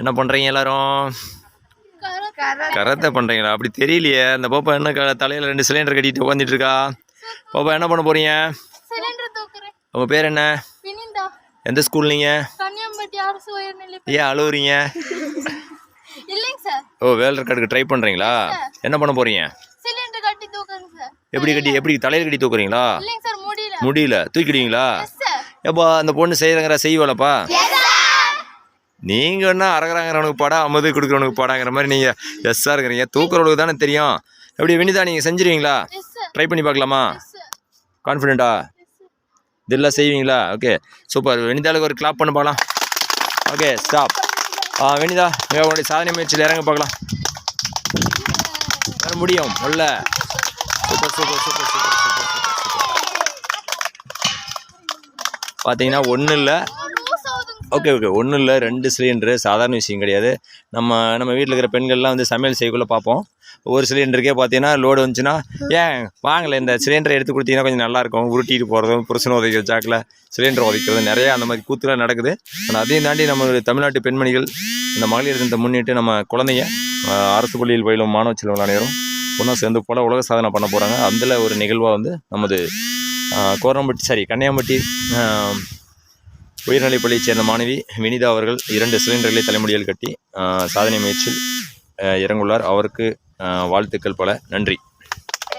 என்ன பண்ணுறீங்க எல்லாரும்? கரத்தை. பண்ணுறீங்களா அப்படி தெரியலையே. அந்த பாப்பா என்ன க தலையில் ரெண்டு சிலிண்டர் கட்டிட்டு உட்காந்துட்டு இருக்கா? பாப்பா என்ன பண்ண போகிறீங்க உங்கள் பேர் என்ன? எந்த ஸ்கூல் நீங்கள் ஏன் அழுவுறீங்க? ஓ வேலை கார்டுக்கு ட்ரை பண்ணுறீங்களா என்ன பண்ண போகிறீங்க எப்படி கட்டி எப்படி தலையில் கட்டி தூக்குறீங்களா? முடியல. தூக்கிடுவீங்களா? ஏப்பா அந்த பொண்ணு செய்கிறங்கிற செய்வாளப்பா? நீங்கள் என்ன அரகராங்கிறவனுக்கு பாடா அம்மது கொடுக்குறவனுக்கு பாடாங்கிற மாதிரி நீங்கள் எஸ்ஸாக இருக்கிறீங்க. தூக்குறவனுக்கு தானே தெரியும். எப்படி வினிதா நீங்கள் செஞ்சிருவீங்களா? ட்ரை பண்ணி பார்க்கலாமா? கான்ஃபிடென்ட்டா இதெல்லாம் செய்வீங்களா? ஓகே சூப்பர் வினிதாளுக்கு ஒரு கிளாப் பண்ண பார்க்கலாம். ஓகே ஸ்டாப் ஆ வினிதா உங்களுடைய சாதனை முயற்சியில் இறங்க பார்க்கலாம். வர முடியும். உள்ள. Super super super super super பார்த்தீங்கன்னா ஒன்றும் இல்லை ஓகே ஓகே. ஒன்றும் இல்லை ரெண்டு சிலிண்டரு சாதாரண விஷயம் கிடையாது. நம்ம நம்ம வீட்டில் இருக்கிற பெண்கள்லாம் வந்து சமையல் செய்யக்குள்ளே பார்ப்போம். ஒரு சிலிண்டருக்கே பார்த்தீங்கன்னா லோடு வந்துச்சுன்னா ஏன் வாங்கலை இந்த சிலிண்டரை எடுத்து கொடுத்தீங்கன்னா கொஞ்சம் நல்லாயிருக்கும். உருட்டிட்டு போகிறதும் புருஷனை உதைக்கிற ஜாக்கில் சிலிண்டர் உதைக்கிறது நிறைய அந்த மாதிரி கூத்துலாம் நடக்குது. ஆனால் அதையும் தாண்டி நம்ம தமிழ்நாட்டு பெண்மணிகள் இந்த மகளிர் தினத்தை முன்னிட்டு நம்ம குழந்தைங்க அரசு பள்ளியில் பயிலும் மாணவ செல்வங்கள் அனைவரும் ஒன்றா சேர்ந்து போல உலக சாதனை பண்ண போகிறாங்க அதில் ஒரு நிகழ்வாக வந்து நமது கோரம்பட்டி சாரி கன்னியாம்பட்டி உயர்நிலைப்பள்ளியைச் சேர்ந்த மாணவி வினிதா அவர்கள் இரண்டு சிலிண்டர்களை தலைமுடியில் கட்டி சாதனை முயற்சியில் இறங்குள்ளார். அவருக்கு வாழ்த்துக்கள் பல. நன்றி.